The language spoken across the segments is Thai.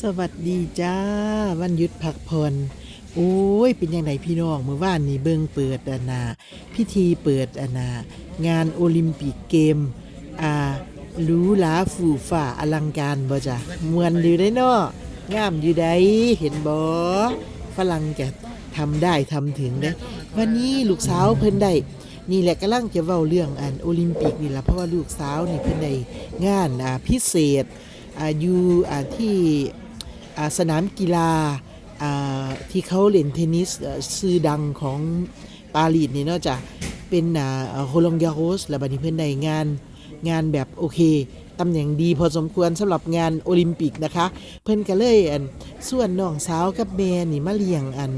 สวัสดีจ้า วันหยุดพักผ่อนโอ้ย เป็นยังไงพี่น้องเมื่อวานนี้เบิ่งเปิดอานาพิธีเปิดอานางานโอลิมปิกเกม อ่าหรูหราฟูฝ่าอลังการบ่จ้ะมวนอยู่ได้นาะงามอยู่ได้เห็นบ่ฝรั่งแกทำได้ทำถึงได้วันนี้ลูกสาวเพิ่นได้นี่แหละกำลังจะเว้าเรื่องอันโอลิมปิกนี่ละเพราะว่าลูกสาวนี่เพิ่นได้งานอ่าพิเศษ อายู่ที่สนามกีฬาที่เขาเล่นเทนนิสเอ่อชื่อดังของปารีสนี่นาะจ้ะเป็นอ่าโคลองยาโรสแล้วบัดนี้เพิ่อนได้งานงานแบบโอเคตำแหน่งดีพอสมควรสำหรับงานโอลิมปิกนะคะ เพิ่อนก็เลยอันส่วนน้องสาวกับแม่นี่มาเลี้ยงอัน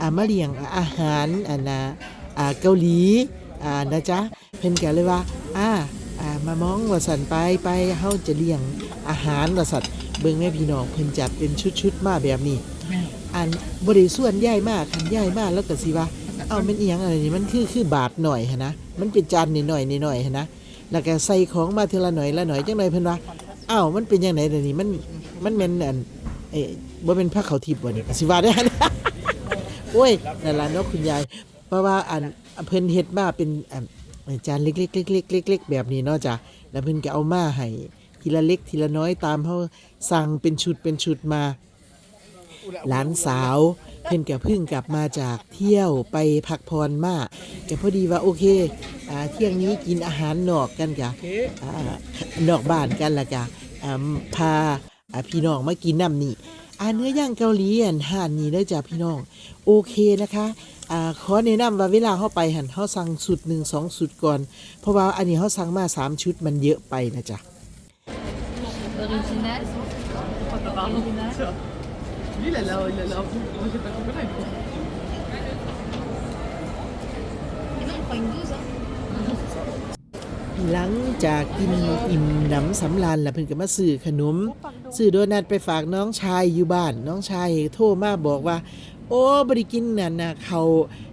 อ่ามาเลี้ยงอาหารอันนะอ่าเกาหลีอ่านะจ๊ะเพิ่อนก็เลยว่าอ่า มามองว่าสันไปไปเฮาจะเลี้ยงอาหารว่าสัตว์เบิ่งแม่พี่น้องเพิ่นจัดเป็นชุดๆมาแบบนี้ อันบ่ได้ส่วนใหญ่มากคันใหญ่มากแล้วก็สิว่า เอามันอีหยังอะไรนี่มันคือคือบาทหน่อยหันนะมันเป็นจานนิดหน่อยนิดหน่อยหันนะแล้วก็ใส่ของมาเทอละหน่อยละหน่อยจังไดเพิ่นว่าอ้าวมันเป็นจังได๋เดี๋ยวนี้มันมันแม่นอันเอ้บ่เป็นพระเขาทิพย์บ่นี่ก็สิว่าได้หันโอ้ยนั่นล่ะเนาะคุณยายเพราะว่าอันเพิ่นเฮ็ดมาเป็นอัน จานเล็กๆๆๆๆๆแบบนี้เนาะจ้ะแล้วเพิ่นก็เอามาให้ทีละเล็กทีละน้อยตามเขาสั่งเป็นชุดเป็นชุดมา หลานสาว เพิ่นก็เพิ่งกลับมาจากเที่ยวไปพักผ่อนมาก็พอดีว่าโอเคอ่าเที่ยงนี้กินอาหารนอกกันกะอ่านอกบ้านกันละกะอ่าพาอ่าพี่น้องมากินน้ำนี่ อาเนื้อย่างเกาหลีอันห่านนี่เด้จ้ะพี่น้อง โอเคนะคะอ่าขอแนะนำว่าเวลาเข้าไปหันเขาสั่งสุดหนึ่งสองสุดก่อน เพราะว่าอันนี้เขาสั่งมาสามชุดมันเยอะไปนะจ๊ะ Original. Original. Lui, il a la, il a la, Moi, j'ai pas compris. il faut- หลังจากกินอิ่มหนำสำราญแล้วเพิ่นก็มาซื้อขนมซื้อโดนัทไปฝากน้องชายอยู่บ้าน น้องชายโทรมาบอกว่า โอ้บริกินน่ะนะเขา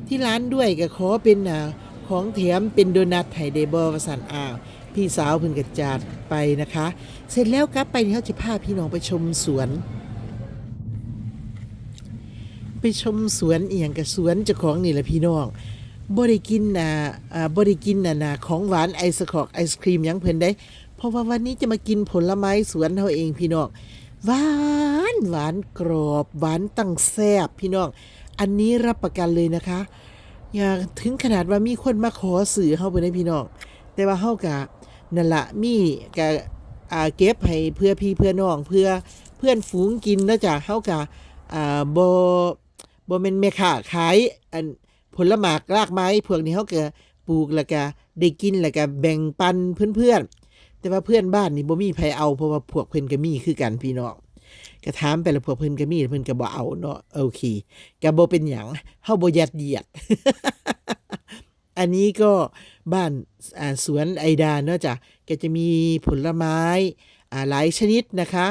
ที่ร้านด้วยก็ขอเป็นน่ะของแถมเป็นโดนัทไห้ได้บ่ว่าซั่นอ้าวพี่สาวเพิ่นก็จัดไปนะคะ เสร็จแล้วกลับไปเขาจะพาพี่น้องไปชมสวน ไปชมสวนเอียงกับสวนเจ้าของนี่แหละพี่น้อง บ่ได้กินน่ะอ่าบ่ได้กินน่ะนะของหวานไอศครอกไอศครีมยังเพิ่นได้ เพราะว่าวันนี้จะมากินผลไม้สวนเฮาเองพี่น้องหวานหวานกรอบ หวานตั้งแซ่บพี่น้อง อันนี้รับประกันเลยนะคะ อย่าถึงขนาดว่ามีคนมาขอสื่อเฮาเพิ่นได้พี่น้อง แต่ว่าเฮากะนั่นละมีกะอ่าเก็บให้เพื่อพี่เพื่อน้องเพื่อเพื่อนฝูงกินนะจ้ะเฮากะอ่าบ่บ่แม่นแม่ค้าขายอัน ผลหมากรากไม้พวกนี้เฮาก็ปลูกแล้วก็ได้กินแล้วก็แบ่งปันเพื่อนๆ แต่ว่าเพื่อนบ้านนี่บ่มีไผเอาเพราะว่าพวกเพิ่นก็มีคือกันพี่น้องก็ถามไปแล้วพวกเพิ่นก็มีเพิ่นก็บ่เอาเนาะโอเคก็บ่เป็นหยังเฮาบ่ยัดเยียด อันนี้ก็บ้านอ่าสวนไอดาเนาะจ้ะก็จะมีผลไม้อ่าหลายชนิดนะคะ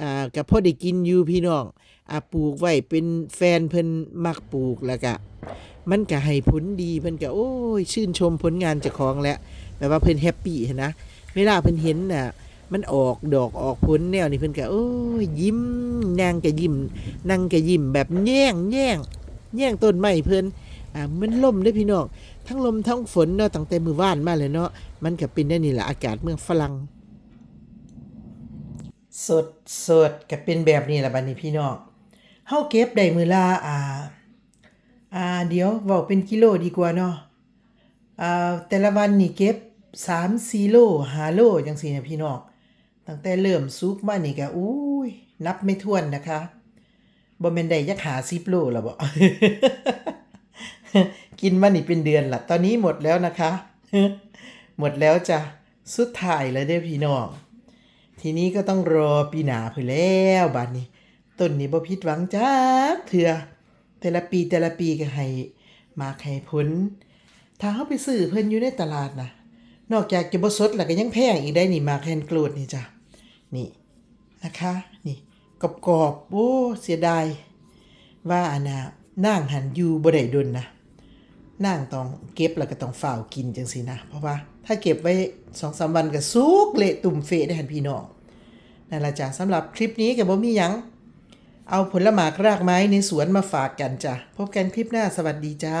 อ่ากับพ่อได้กินอยู่พี่น้องอ่าปลูกไว้เป็นแฟนเพิ่นมักปลูกแล้วก็ มันก็ให้ผลดีเพิ่นก็โอ้ยชื่นชมผลงานเจ้าของแล้วแบบว่าเพิ่นแฮปปี้หั้นนะเวลาเพิ่นเห็นน่ะมันออกดอกออกผลแนวนี่เพิ่นก็โอ้ยยิ้มนางก็ยิ้มนางก็ยิ้มแบบแย่งแย่งแย่งต้นไม้เพิ่นอ่ามันล่มเด้พี่น้องทั้งลมทั้งฝนเนาะตั้งแต่มือว่านมาเลยเนาะมันก็เป็นได้นี่แหละอากาศเมืองฝรั่งสดสดก็เป็นแบบนี้แหละบัดนี้พี่น้องเฮาเก็บได้มือละอ่า อ่าเดี๋ยวเว้าเป็นกิโลดีกว่าเนาะอ่าแต่ละวันนี่เก็บ3 4โล5โลจังซี่นะพี่น้องตั้งแต่เริ่มสุกมานี่ก็อุ้ยนับไม่ถ้วนนะคะบ่แม่นได้ยักหา10โลแล้วบ่กินมานี่เป็นเดือนละตอนนี้หมดแล้วนะคะ หมดแล้วจ้ะสุดท้ายแล้วเด้อพี่น้องทีนี้ก็ต้องรอปีหนาเพื่อแล้วบัดนี้ต้นนี้บ่ผิดหวังจักเถื่อ แต่ละปีแต่ละปีก็ให้มากให้ผล ถ้าเฮาไปซื้อเพิ่นอยู่ในตลาดนะนอกจากจะบ่สดแล้วก็ยังแพงอีกได้นี่มากแฮนกรูดนี่จ้ะนี่นะคะนี่กรอบๆโอ้เสียดายว่าอันน่ะนางหันอยู่บ่ได้ดนนะนางต้องเก็บแล้วก็ต้องฝ้าวกินจังสินะ เพราะว่าถ้าเก็บไว้สองสามวันก็สุกเละตุ่มเฟะได้หันพี่น้องนั่นละจ้ะสำหรับคลิปนี้กับบ่มีหยัง เอาผลหมากรากไม้ในสวนมาฝากกันจ้ะ พบกันคลิปหน้าสวัสดีจ้า